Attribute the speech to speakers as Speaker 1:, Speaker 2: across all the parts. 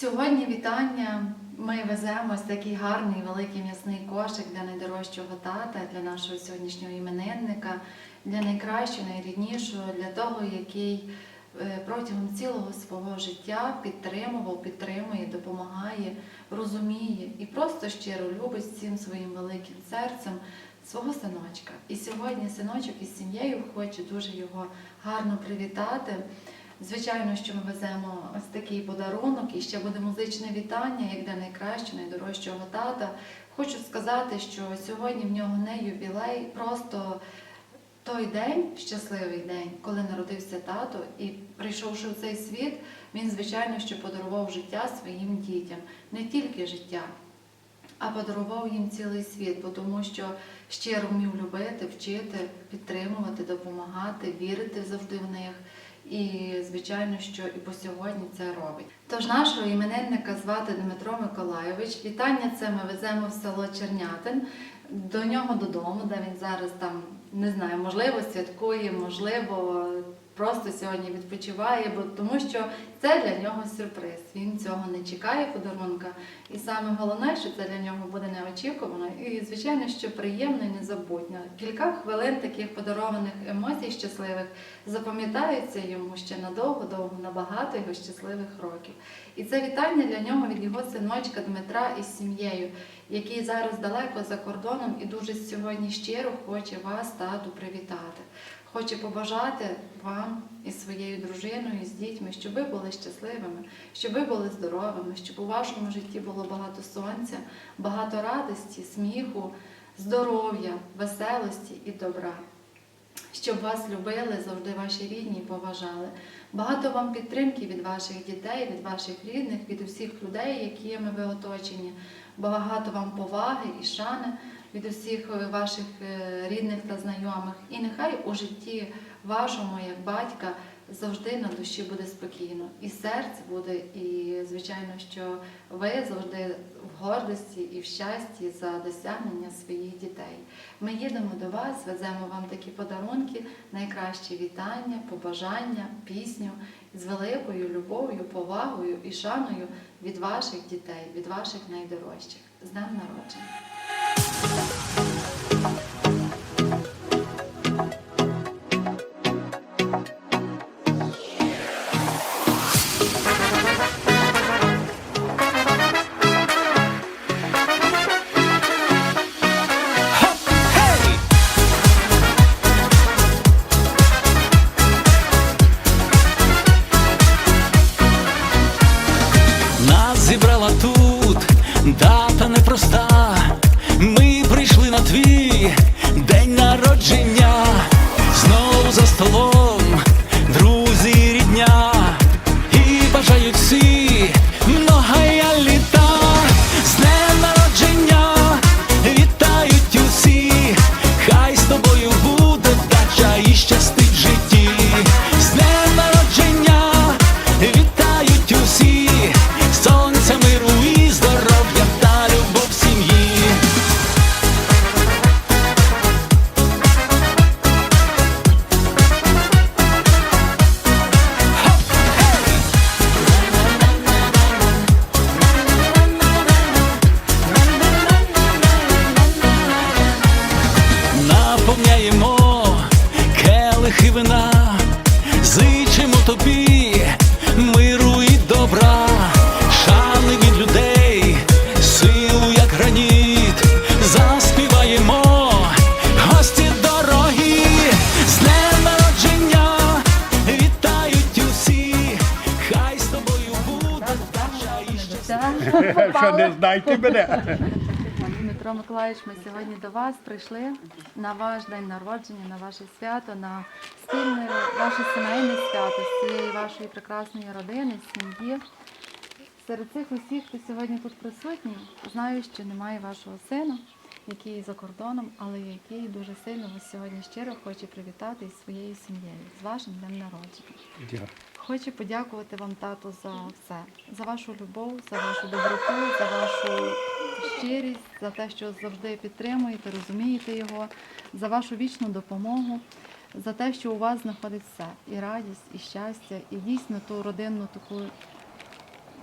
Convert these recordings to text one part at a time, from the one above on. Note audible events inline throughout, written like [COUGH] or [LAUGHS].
Speaker 1: Сьогодні вітання. Ми веземо ось такий гарний великий м'ясний кошик для найдорожчого тата, для нашого сьогоднішнього іменинника, для найкращого, найріднішого, для того, який е, протягом цілого свого життя підтримував, підтримує, допомагає, розуміє і просто щиро любить всім своїм великим серцем свого синочка. І сьогодні синочок із сім'єю хоче дуже його гарно привітати. Звичайно, що ми веземо ось такий подарунок і ще буде музичне вітання, як для найкращого, найдорожчого тата. Хочу сказати, що сьогодні в нього не ювілей, просто той день, щасливий день, коли народився тато, і прийшовши в цей світ, він, звичайно, що подарував життя своїм дітям, не тільки життя, а подарував їм цілий світ, бо тому що щиро вмів любити, вчити, підтримувати, допомагати, вірити завжди в них. І, звичайно, що і по сьогодні це робить. Тож нашого іменинника звати Дмитро Миколайович. Вітання це ми веземо в село Чернятин до нього додому, де він зараз там не знаю, можливо, святкує, можливо, просто сьогодні відпочиває, бо тому що це для нього сюрприз. Він цього не чекає подарунка. І саме головне, що це для нього буде неочікувано і, звичайно, що приємно і незабутньо. Кілька хвилин таких подарованих емоцій щасливих запам'ятаються йому ще надовго-довго, на багато його щасливих років. І це вітання для нього від його синочка Дмитра із сім'єю, який зараз далеко за кордоном і дуже сьогодні щиро хоче вас, тату, привітати. Хоче побажати вам і своєю дружиною, і з дітьми, щоб ви були щасливими, щоб ви були здоровими, щоб у вашому житті було багато сонця, багато радості, сміху, здоров'я, веселості і добра. Щоб вас любили, завжди ваші рідні і поважали. Багато вам підтримки від ваших дітей, від ваших рідних, від усіх людей, якими ви оточені. Багато вам поваги і шани від усіх е, ваших е, рідних та знайомих. І нехай у житті вашому, як батька, завжди на душі буде спокійно. І серце буде, і звичайно, що ви завжди в гордості і в щасті за досягнення своїх дітей. Ми їдемо до вас, веземо вам такі подарунки, найкращі вітання, побажання, пісню з великою любов'ю, повагою і шаною від ваших дітей, від ваших найдорожчих. З днем народження!
Speaker 2: thank you вина, зичимо тобі миру і добра, шани від людей, силу, як граніт, заспіваємо гості дорогі, з днем народження. Вітають усі, хай з тобою буде.
Speaker 3: Що не знаєте мене?
Speaker 1: Дмитро Миколаївич, ми сьогодні до вас прийшли на ваш день народження, на ваше свято, на спільне ваше сімейне свято з цієї вашої прекрасної родини, сім'ї. Серед цих усіх, хто сьогодні тут присутній, знаю, що немає вашого сина, який за кордоном, але який дуже сильно вас сьогодні щиро хоче привітати із своєю сім'єю, з вашим днем народження. Хочу подякувати вам, тату, за все, за вашу любов, за вашу доброту, за вашу щирість, за те, що завжди підтримуєте, розумієте його, за вашу вічну допомогу, за те, що у вас знаходить все і радість, і щастя, і дійсно ту родинну таку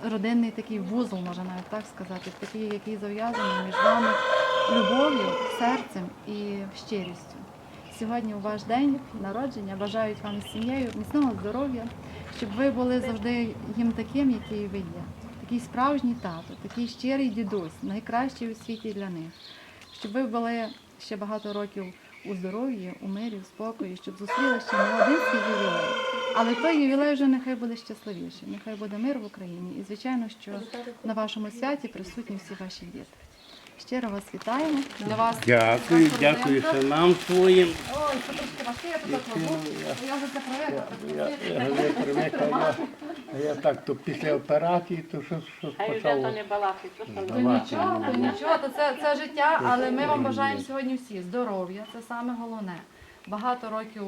Speaker 4: родинний такий вузол, можна навіть так сказати, такий, який зав'язаний між вами любов'ю, серцем і щирістю. Сьогодні у ваш день народження бажають вам з сім'єю міцного здоров'я, щоб ви були завжди їм таким, який ви є. Такий справжній тато, такий щирий дідусь, найкращий у світі для них. Щоб ви були ще багато років у здоров'ї, у мирі, в спокої, щоб зустріли ще не один свій ювілей. Але той ювілей вже нехай буде щасливіший, нехай буде мир в Україні. І звичайно, що на вашому святі присутні всі ваші діти. Щиро вас вітаємо. Для вас
Speaker 3: Дякую, дякую
Speaker 4: родинка.
Speaker 3: синам своїм.
Speaker 4: Ой, це трошки важке, я тут кладу. Я вже це привикла.
Speaker 3: Я, я, я привик, а я, а я так, то після операції, то щось, щось
Speaker 5: Хай вже
Speaker 3: почало.
Speaker 5: не балакать, то що
Speaker 4: То нічого, то нічого, то це, це життя, але ми вам бажаємо сьогодні всі здоров'я, це саме головне. Багато років,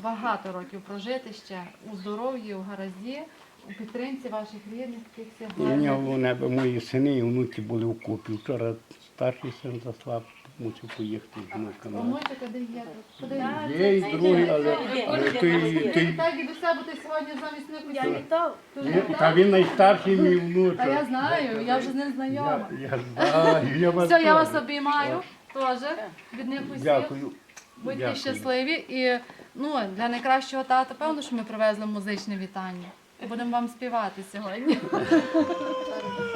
Speaker 4: багато років прожити ще у здоров'ї, у гаразді, у підтримці ваших рідних, таких всіх
Speaker 3: У мене
Speaker 4: гарних.
Speaker 3: мої сини і внуки були в купі. Вчора старший син заслав, мусив поїхати з внуками.
Speaker 4: Онучка, де є? Куди?
Speaker 3: Є і другий, але, але той, той,
Speaker 4: Так, дідуся, бо ти сьогодні замість них
Speaker 5: Я
Speaker 4: усіх.
Speaker 5: літав.
Speaker 3: він- та він найстарший мій внучок.
Speaker 4: Та я знаю, я вже з ним знайома.
Speaker 3: Я, я знаю, я вас
Speaker 4: Все, я вас обіймаю теж від них усіх.
Speaker 3: Дякую.
Speaker 4: Будьте
Speaker 3: Дякую.
Speaker 4: щасливі і ну, для найкращого тата, певно, що ми привезли музичне вітання. Будемо вам співати сьогодні. [LAUGHS]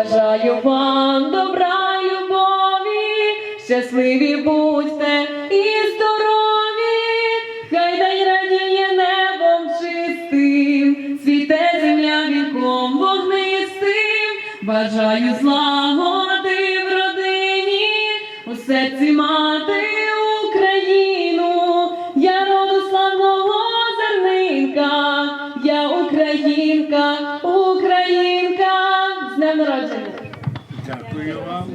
Speaker 6: Бажаю вам добра любові, щасливі будьте і здорові, хай день радіє небом чистим, цвіте земля віком вогнистим, бажаю злагоди в родині, у серці мати Україну, я роду славного зернинка,
Speaker 3: вам.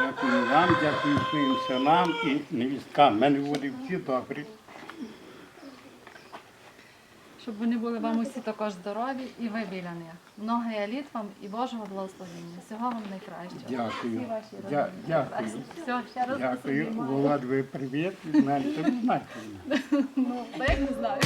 Speaker 3: Дякую вам, дякую своїм синам і невісткам. У мене вони всі добрі.
Speaker 1: щоб вони були вам усі також здорові і ви біля них. Много еліт вам і Божого благословення. Всього вам найкращого.
Speaker 3: Дякую.
Speaker 1: Всі ваші
Speaker 3: Дя-
Speaker 1: родини
Speaker 3: дякую.
Speaker 1: Все, ще раз вас
Speaker 3: Дякую.
Speaker 1: обіймаю.
Speaker 3: Володь, ви привіт. Знаєте, знаєте. [LAUGHS]
Speaker 1: Ну, та як не знаю.